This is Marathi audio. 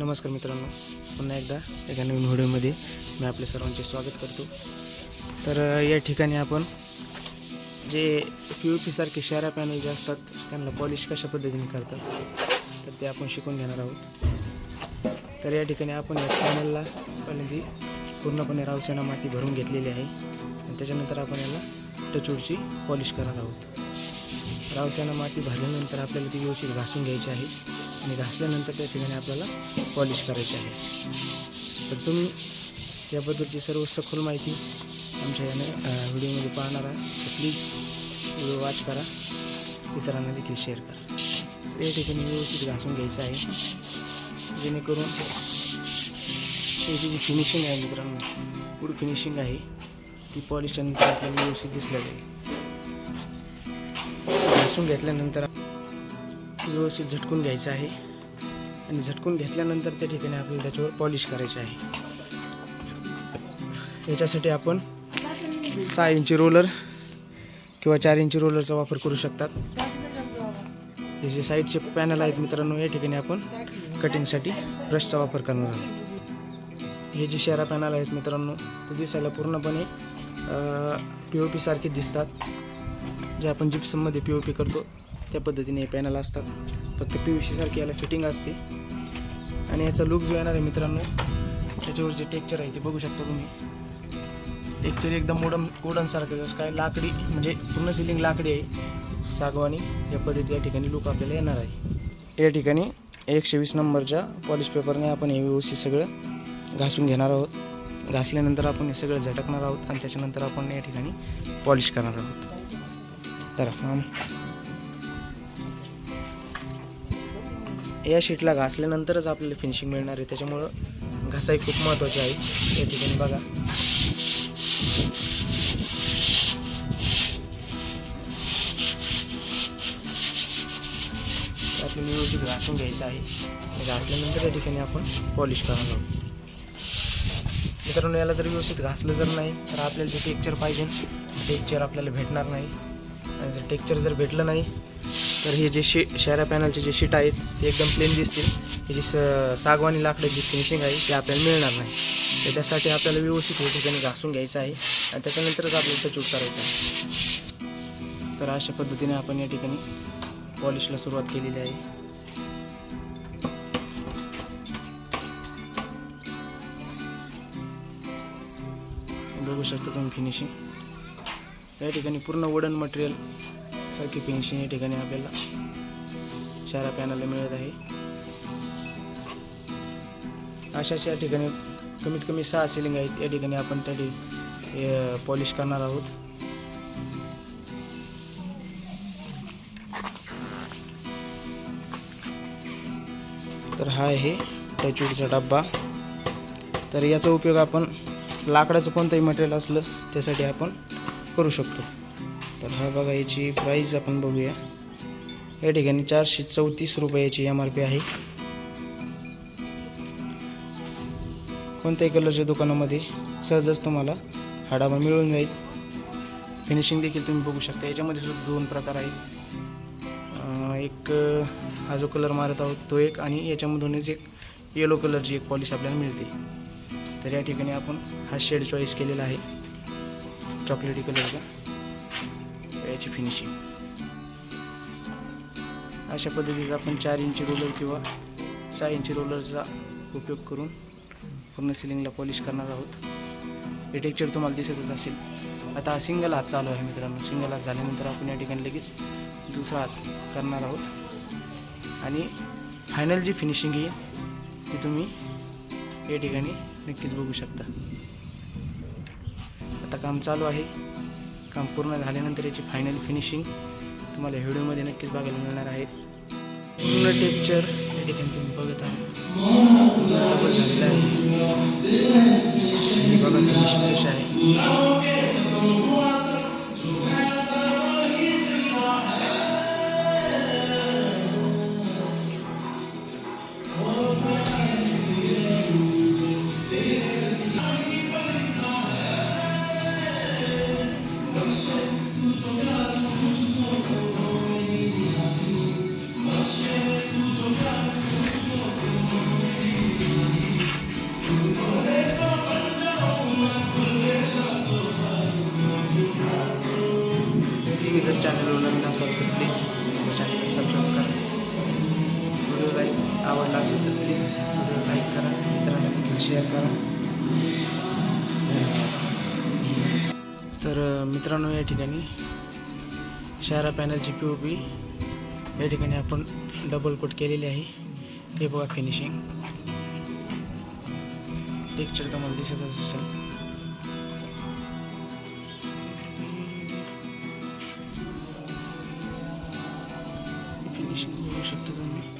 नमस्कार मित्रांनो पुन्हा एकदा एका नवीन व्हिडिओमध्ये मी आपल्या सर्वांचे स्वागत करतो. तर या ठिकाणी आपण जे पी यू पीसारखे शहरा पॅनल जे असतात त्यांना पॉलिश कशा पद्धतीने करतात तर ते आपण शिकून घेणार आहोत. तर या ठिकाणी आपण या पॅनलला पहिल्यांदी पूर्णपणे रावसेना माती भरून घेतलेली आहे. आणि त्याच्यानंतर आपण याला टचूडची पॉलिश करणार आहोत. रावसेना माती भरल्यानंतर आपल्याला ती व्यवस्थित घासून घ्यायची आहे. आणि घासल्यानंतर त्या ठिकाणी आपल्याला पॉलिश करायची आहे. तर तुम्ही याबद्दलची सर्व सखोल माहिती आमच्या याने व्हिडिओमध्ये पाहणार आहे तर प्लीज व्हिडिओ वॉच करा. इतरांना देखील शेअर करा. या ठिकाणी व्यवस्थित घासून घ्यायचं आहे. जेणेकरून त्याची जी फिनिशिंग आहे मित्रांनो गुड फिनिशिंग आहे ती पॉलिशनंतर नंतर आपल्याला व्यवस्थित दिसल्या जाईल. घासून घेतल्यानंतर व्यवस्थित झटकून घ्यायचं आहे. आणि झटकून घेतल्यानंतर त्या ठिकाणी आपल्याला त्याच्यावर पॉलिश करायचे आहे. याच्यासाठी आपण सहा इंची रोलर किंवा चार इंची रोलरचा वापर करू शकतात. हे जे साईडचे पॅनल आहेत मित्रांनो या ठिकाणी आपण कटिंगसाठी ब्रशचा वापर करणार आहोत. हे जे शेरा पॅनल आहेत मित्रांनो ते दिसायला पूर्णपणे पी ओ पी सारखे दिसतात. जे आपण जिप्सममध्ये पी ओ पी करतो त्या पद्धतीने हे पॅनल असतात. फक्त पी व्ही सीसारखी याला फिटिंग असते. आणि याचा लुक जो येणार आहे मित्रांनो त्याच्यावर जे टेक्चर आहे ते बघू शकता तुम्ही. टेक्चर एकदम वुडन वुडनसारखं जसं काय लाकडी म्हणजे पूर्ण सिलिंग लाकडी आहे. सागवानी या पद्धती या ठिकाणी लुक आपल्याला येणार आहे. या ठिकाणी एकशे वीस नंबरच्या पॉलिश पेपरने आपण हे व्यवस्थित सगळं घासून घेणार आहोत. घासल्यानंतर आपण हे सगळं झटकणार आहोत आणि त्याच्यानंतर आपण या ठिकाणी पॉलिश करणार आहोत. तर मग या शीटला घासल्यानंतरच आपल्याला फिनिशिंग मिळणार आहे. त्याच्यामुळं घासाई खूप महत्त्वाची आहे. या ठिकाणी बघा. आपल्याला व्यवस्थित घासून घ्यायचं आहे. घासल्यानंतर या ठिकाणी आपण पॉलिश करणार आहोत मित्रांनो याला जर व्यवस्थित घासलं जर नाही तर आपल्याला जे टेक्चर पाहिजे टेक्चर आपल्याला भेटणार नाही. आणि जर टेक्चर जर भेटलं नाही तर हे जे शी शेऱ्या पॅनलचे जे शीट आहेत ते एकदम प्लेन दिसतील. हे जी स सागवानी लाकडाची फिनिशिंग आहे ते आपल्याला मिळणार नाही. तर त्यासाठी आपल्याला व्यवस्थित या ठिकाणी घासून घ्यायचं आहे आणि त्याच्यानंतरच आपल्याला त्याची करायचं आहे. तर अशा पद्धतीने आपण या ठिकाणी पॉलिशला सुरुवात केलेली आहे. बघू शकता तुम्ही फिनिशिंग या ठिकाणी पूर्ण वुडन मटेरियल सारखी फिनिशिंग या ठिकाणी आपल्याला चारा पॅनलला मिळत आहे. अशाच या ठिकाणी कमीत कमी सहा सिलिंग आहेत. या ठिकाणी आपण त्या पॉलिश करणार आहोत. तर हा आहे टचवूडचा डब्बा. तर याचा उपयोग आपण लाकडाचं कोणतंही मटेरियल असलं त्यासाठी आपण करू शकतो. तर हा बघा याची प्राईस आपण बघूया. या ठिकाणी चारशे चौतीस रुपयाची एम आर पी आहे. कोणत्याही कलरच्या दुकानामध्ये सहजच तुम्हाला हा डबा मिळून जाईल. फिनिशिंग देखील तुम्ही बघू शकता. याच्यामध्ये सुद्धा दोन प्रकार आहेत. एक हा जो कलर मारत आहोत तो एक आणि याच्यामधूनच एक येलो कलरची एक पॉलिश आपल्याला मिळते. तर या ठिकाणी आपण हा शेड चॉईस केलेला आहे. चॉकलेटी कलरचा त्याची फिनिशिंग अशा पद्धतीचा आपण चार इंची रोलर किंवा सहा इंची रोलरचा उपयोग करून पूर्ण सिलिंगला पॉलिश करणार आहोत. हे टेक्चर तुम्हाला दिसतच असेल. आता हा सिंगल हात चालू आहे मित्रांनो. सिंगल हात झाल्यानंतर आपण या ठिकाणी लगेच दुसरा हात करणार आहोत. आणि फायनल जी फिनिशिंग आहे ती तुम्ही या ठिकाणी नक्कीच बघू शकता. आता काम चालू आहे. काम पूर्ण झाल्यानंतर याची फायनल फिनिशिंग तुम्हाला व्हिडिओमध्ये नक्कीच बघायला मिळणार आहे. पूर्ण टेक्चर या ठिकाणी तुम्ही बघत आहात. पूर्ण झालेलं आहे. बघा फिनिशिंग कशी आहे. प्लीज व्हिडिओ लाईक करा मित्रांना देखील शेअर करा तर मित्रांनो या ठिकाणी शारा पॅनलची पी ओ पी या ठिकाणी आपण डबल कोट केलेली आहे. हे बघा फिनिशिंग पिक्चर तुम्हाला दिसतच असेल. फिनिशिंग बघू शकता तुम्ही.